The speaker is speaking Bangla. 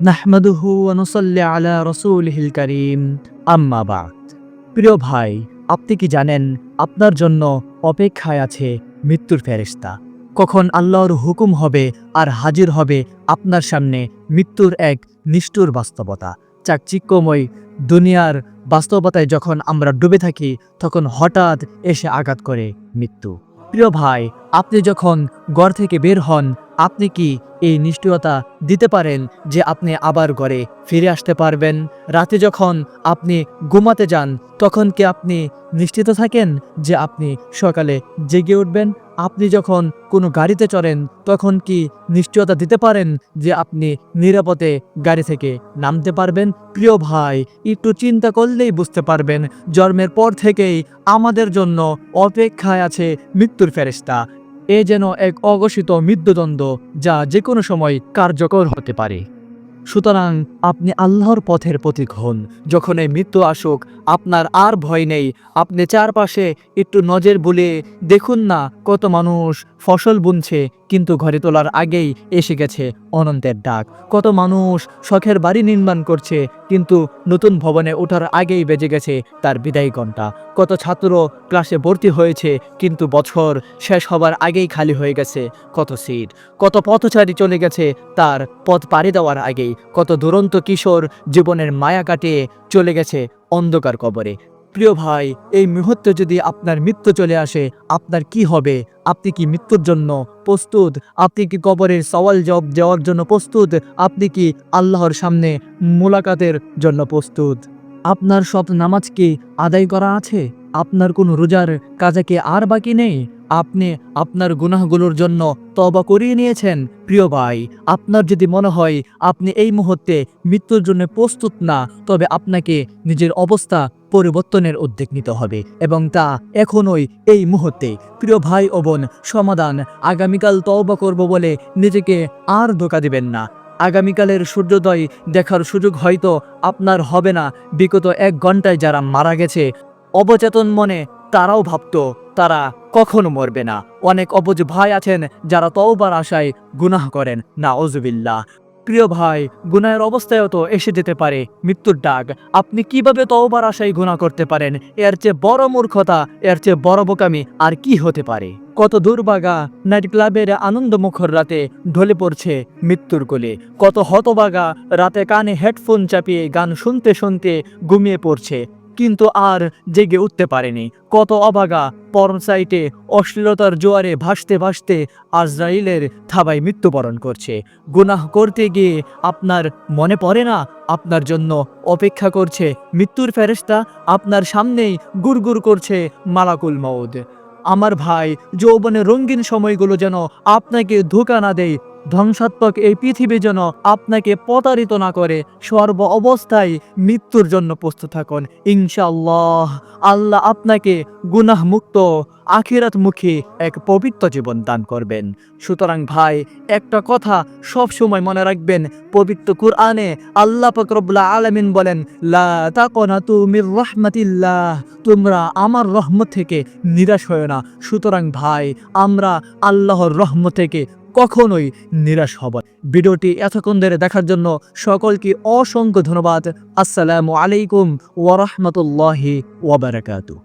নাহমাদুহু অনুসল্লি আলা রসুলহিল করিম। আম্মা বাদ। প্রিয় ভাই, আপনি কি জানেন আপনার জন্য অপেক্ষায় আছে মৃত্যুর ফেরিস্তা কখন আল্লাহর হুকুম হবে আর হাজির হবে আপনার সামনে মৃত্যুর এক নিষ্ঠুর বাস্তবতা। চাকচিক্যময় দুনিয়ার বাস্তবতায় যখন আমরা ডুবে থাকি, তখন হঠাৎ এসে আঘাত করে মৃত্যু। প্রিয় ভাই, আপনি যখন ঘর থেকে বের হন, আপনি কি এই নিষ্ঠুরতা দিতে পারেন যে আপনি আবার ঘরে ফিরে আসতে পারবেন? রাতে যখন আপনি ঘুমাতে যান, তখন কি আপনি নিশ্চিত থাকেন যে আপনি সকালে জেগে উঠবেন? আপনি যখন কোনো গাড়িতে চড়েন, তখন কি নিশ্চয়তা দিতে পারেন যে আপনি নিরাপদে গাড়ি থেকে নামতে পারবেন? প্রিয় ভাই, একটু চিন্তা করলেই বুঝতে পারবেন, জন্মের পর থেকেই আমাদের জন্য অপেক্ষায় আছে মৃত্যুর ফেরেস্তা এ যেন এক অঘোষিত মৃত্যুদণ্ড যা যে কোনো সময় কার্যকর হতে পারে। সুতরাং আপনি আল্লাহর পথের প্রতীক হন। যখন এই মৃত্যু আসুক আপনার আর ভয় নেই। আপনি চারপাশে একটু নজর বুলিয়ে দেখুন না কত মানুষ ফসল বুনছে, কিন্তু ঘরে তোলার আগেই এসে গেছে অনন্তের ডাক। কত মানুষ শখের বাড়ি নির্মাণ করছে, কিন্তু নতুন ভবনে ওঠার আগেই বেজে গেছে তার বিদায় ঘণ্টা। কত ছাত্র ক্লাসে ভর্তি হয়েছে, কিন্তু বছর শেষ হবার আগেই খালি হয়ে গেছে কত সিট। কত পথচারী চলে গেছে তার পথ পাড়ি দেওয়ার আগেই। কত দুরন্ত কিশোর জীবনের মায়া কাটিয়ে চলে গেছে অন্ধকার কবরে। প্রিয় ভাই, এই মুহূর্তে যদি আপনার মৃত্যু চলে আসে, আপনার কি হবে? আপনি কি মৃত্যুর জন্য প্রস্তুত? আপনি কি কবরের সওয়াল জব দেওয়ার জন্য প্রস্তুত? আপনি কি আল্লাহর সামনে মোলাকাতের জন্য প্রস্তুত? আপনার সব নামাজ কি আদায় করা আছে? আপনার কোনো রোজার কাজাকে আর বাকি নেই? আপনি আপনার গুনাহগুলোর জন্য তবা করিয়ে নিয়েছেন, প্রিয় ভাই। আপনার যদি মনে হয় আপনি এই মুহূর্তে মৃত্যুর জন্য প্রস্তুত না, তবে আপনাকে নিজের অবস্থা পরিবর্তনের উদ্যোগ নিতে হবে এবং তা এখনই এই মুহূর্তে। প্রিয় ভাই ও বোন, সমাধান। আগামীকাল তওবা করব বলে নিজেকে আর ধোকা দিবেন না। আগামীকালের সূর্যোদয় দেখার সুযোগ হয়তো আপনার হবে না। বিগত এক ঘন্টায় যারা মারা গেছে অবচেতন মনে তারাও ভাবতো, তারা কখনো মরবে না। অনেক অবুজ ভাই আছেন যারা তওবার আশায় গুনাহ করেন। না ওজুবিল্লাহ প্রিয় ভাই, গুনাহের অবস্থায়ও তো এসে যেতে পারে মৃত্যুর ডাক। আপনি কীভাবে তওবার আশায় গুনাহ করতে পারেন? এর চেয়ে বড় মূর্খতা, এর চেয়ে বড় বোকামি আর কি হতে পারে? কত দুর্বাগা নাইট ক্লাবের আনন্দমুখর রাতে ঢলে পড়ছে মৃত্যুর কোলে। কত হতবাগা রাতে কানে হেডফোন চাপিয়ে গান শুনতে শুনতে ঘুমিয়ে পড়ছে কিন্তু আর জেগে উঠতে পারেনি। কত অবাগা, পরম সাইটে অশ্লীলতার জোয়ারে ভাসতে ভাসতে আজরাইলের থাবায় মৃত্যুবরণ করছে। গুনাহ করতে গিয়ে আপনার মনে পড়ে না? আপনার জন্য অপেক্ষা করছে মৃত্যুর ফেরেস্তা আপনার সামনেই গুড়গুড় করছে মালাকুল মৌদ আমার ভাই যৌবনের রঙিন সময়গুলো যেন আপনাকে ধোকা না দেয় ধ্বংসাত্মক এই পৃথিবী যেন আপনাকে প্রতারিত না করে, সর্ব অবস্থায় মৃত্যুর জন্য প্রস্তুত থাকুন। ইনশাল্লাহ আল্লাহ আপনাকে গুনাহ মুক্ত আখিরাত মুখী এক পবিত্র জীবন দান করবেন। সুতরাং ভাই, একটা কথা সব সময় মনে রাখবেন, পবিত্র কুরআনে আল্লাহ ফকরবুল্লাহ আলমিন বলেন, লা তাকনাতু মির রাহমাতিল্লাহ তোমরা আমার রহমত থেকে নিরাশ হয় না। সুতরাং ভাই, আমরা আল্লাহর রহমত থেকে কখনোই নিরাশ হব। ভিডিওটি এতক্ষণ ধরে দেখার জন্য সকলকে অসংখ্য ধন্যবাদ আসসালামু আলাইকুম ওয়ারহমতুল্লাহি ওয়াবারাকাতু